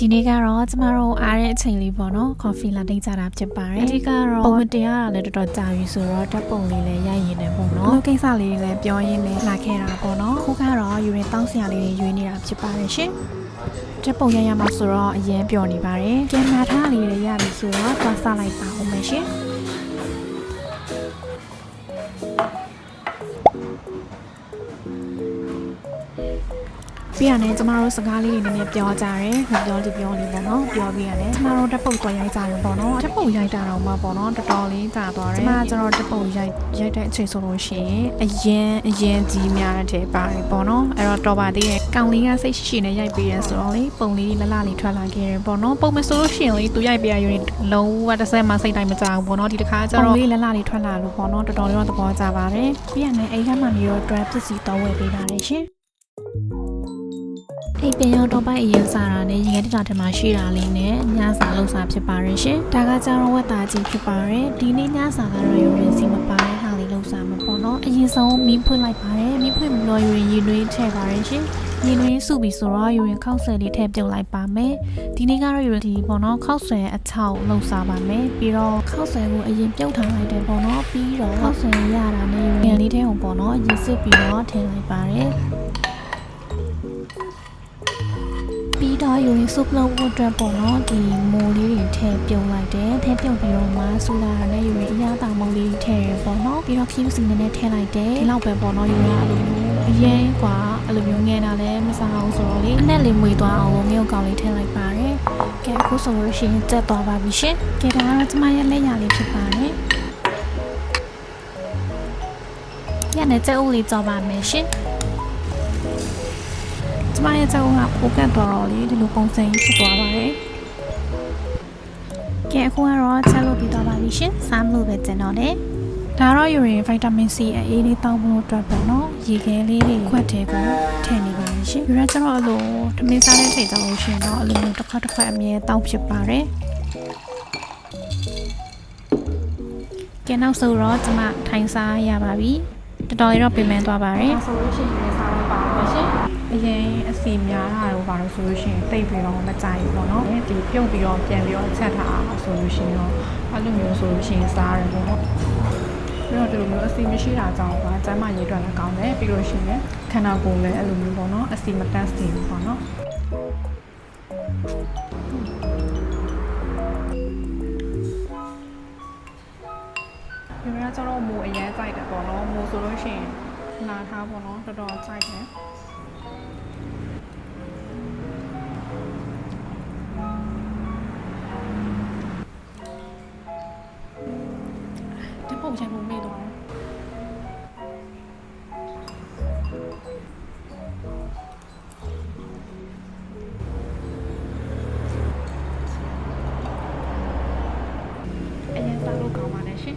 ဒီနေ့ကတော့ကျမတို့အားတဲ့အချိန်လေးပေါ့နော်ကော်ဖီလာတိတ်ကြတာဖြစ်ပါတယ်အဓိကတော့ပုံမတင်ရတာလည်းတော်တော်ကြာပြီဆိုတော့ဓာတ်ပုံလေးလည်းရိုက်ရင်းနေပေါ့နော်ဒီကိစ္စလေးတွေလည်းပြောရင်းနဲ့လာခဲ့တာပေါ့နော်ခုကတော့ယူရင်တောင်းစရာလေးတွေရွေးနေတာဖြစ်ပါတယ်ရှင်ဓာတ်ပုံရိုက်ရမှာဆိုတော့အရင်ပျော်နေပါတယ်ကင်မရာထားလေးတွေရပြီဆိုတော့သွားစလိုက်ပါဦးမယ်ရှင် ပြီးရတယ်ကျမတို့စကားလေးတွေနည်းနည်းပြောကြတယ်ဟိုပြောဒီပြောလေးပေါ့နော်ပြောပြီးရတယ်ကျမတို့တက်ပုတ်သွားရိုက်ကြတယ်ပေါ့နော်တက်ပုတ်ရိုက်တာတော့မှပေါ့နော်တော်တော်လေးကြာသွားတယ်ကျမကျတော့တက်ပုတ်ရိုက်ရိုက်တဲ့အချိန်ဆိုလို့ရှိရင်အရင်အရင်ကြီးများတဲ့ပါတယ်ပေါ့နော်အဲ့တော့တော်ပါသေးတယ်ကောင်လေးကစိတ်ရှိရှိနဲ့ရိုက်ပြီးရဆိုတော့လေပုံလေးလလလေးထွက်လာခဲ့တယ်ပေါ့နော်ပုံမဆိုလို့ရှိရင်လေသူရိုက်ပြရရင်လုံးဝတစ်စက်မှစိတ်တိုင်းမကြဘူးပေါ့နော်ဒီတစ်ခါကျတော့ပုံလေးလလလေးထွက်လာလို့ပေါ့နော်တော်တော်လေးတော့သဘောကျပါတယ်ပြီးရတယ်အိမ်ကမှနေတော့ dress ပစ္စည်းတော့ဝယ်ပေးပါတယ်ရှင် အိမ်ပြန်ရောက်တော့ပိုက်အရင်စားတာနဲ့ရင်ငယ်တတာထင်မှရှိတာလေးနဲ့ညစာလောက်စာဖြစ်ပါရရှင်။ဒါကကြတော့ဝက်သားကြီးဖြစ်ပါရယ်။ဒီနေ့ညစာကတော့ရုံရင်စီမပါတဲ့ဟာလေးလောက်စာမှာပေါ့နော်။အရင်ဆုံးမီးဖွင့်လိုက်ပါတယ်။မီးဖွင့်ပြီးတော့ရုံရင်ရေနွေးထည့်ပါရရှင်။ရေနွေးစုပြီးဆိုတော့ရုံရင်ခောက်ဆွဲလေးထည့်ပြုတ်လိုက်ပါမယ်။ဒီနေ့ကတော့ရုံဒီပေါ့နော်ခောက်ဆွဲအချောက်လောက်စာပါမယ်။ပြီးတော့ခောက်ဆွဲကိုအရင်ပြုတ်ထားလိုက်တယ်ပေါ့နော်။ပြီးတော့ခောက်ဆွဲရတာနဲ့ရုံရင်လေးထဲကိုပေါ့နော်ရေစစ်ပြီးတော့ထည့်လိုက်ပါတယ်။ ပြီးတော့ယူရင်ဆုပ်လုံးဖို့အတွက်ပေါ့နော်ဒီမိုးလေးတွေထည့်ပြုံးလိုက်တယ်ထည့်ပြုံးပြီးတော့မှဆူလာရနဲ့ယူရင်အရသာမိုးလေးထည့်ရပေါ့နော်ပြီးတော့ cube စီနည်းနည်းထည့်လိုက်တယ်ဒီလောက်ပဲပေါ့နော်ယူရအဲ့လိုမျိုးအရင်กว่าအဲ့လိုမျိုးငယ်တာလည်းမစားအောင်ဆိုတော့လေအနဲ့လေးမွေသွားအောင်လို့မြို့ကောင်လေးထည့်လိုက်ပါတယ်ကဲအခုဆိုလို့ရှိရင်တက်သွားပါပြီရှင်ကဲဒါကတော့ကျမရဲ့လက်ရလေးဖြစ်ပါတယ်ရတဲ့ကြက်ဥလေးကြောပါမယ်ရှင် ကျမရဲ့ကြောက်ကပိုကတ်တော်တော်လေးဒီလိုပုံစံကြီးဖြစ်သွားပါတယ်။ကဲအခုကတော့ချက်လို့ပြီးသွားပါပြီရှင်။စားမလို့ပဲကျန်တော့တယ်။ဒါတော့ယူရင်ဗိုက်တာမင် C အအေးလေးတောင်းဖို့အတွက်ပေါ့နော်။ရေခဲလေးတွေခွက်ထဲကိုထည့်နေပါမယ်ရှင်။ယူရကျတော့အလိုထမင်းစားတဲ့ချိန်ကြောလို့ရှင်တော့အလိုမျိုးတစ်ခါတစ်ခါအမြဲတောင်းဖြစ်ပါတယ်။ကဲနောက်ဆိုတော့ကျမထိုင်စားရပါပြီ။တော်တော်လေးတော့ပြင်ပန်းသွားပါတယ်။ဆိုလို့ရှိရင်စားတော့ပါပါရှင်။ အရင်အစီများတာတော့ဘာလို့ဆိုလို့ရှိရင်တိတ်ပြီးတော့မကြိုက်ဘူးပေါ့နော်ဒီပြုတ်ပြီးတော့ပြန်ပြီးတော့ချက်ထားအောင်ဆိုလို့ရှိရင်တော့အဲ့လိုမျိုးဆိုလို့ရှိရင်စားရတယ်ပေါ့နော်ပြီးတော့ဒီလိုမျိုးအစီမရှိတာကြောင့်ပါကျန်းမာရေးအတွက်လည်းကောင်းတယ်ပြီးလို့ရှိရင်ခန္ဓာကိုယ်လည်းအဲ့လိုမျိုးပေါ့နော်အစီမတက်စီဘူးပေါ့နော်ဒီမှာကျတော့မူအရင်ကြိုက်တယ်ပေါ့နော်မူဆိုလို့ရှိရင်လာထားပေါ့နော်တော်တော်ကြိုက်တယ် ချိန်ပုံမေ့သွားတယ်အရင်စားလို့ကောင်းပါတယ်ရှင်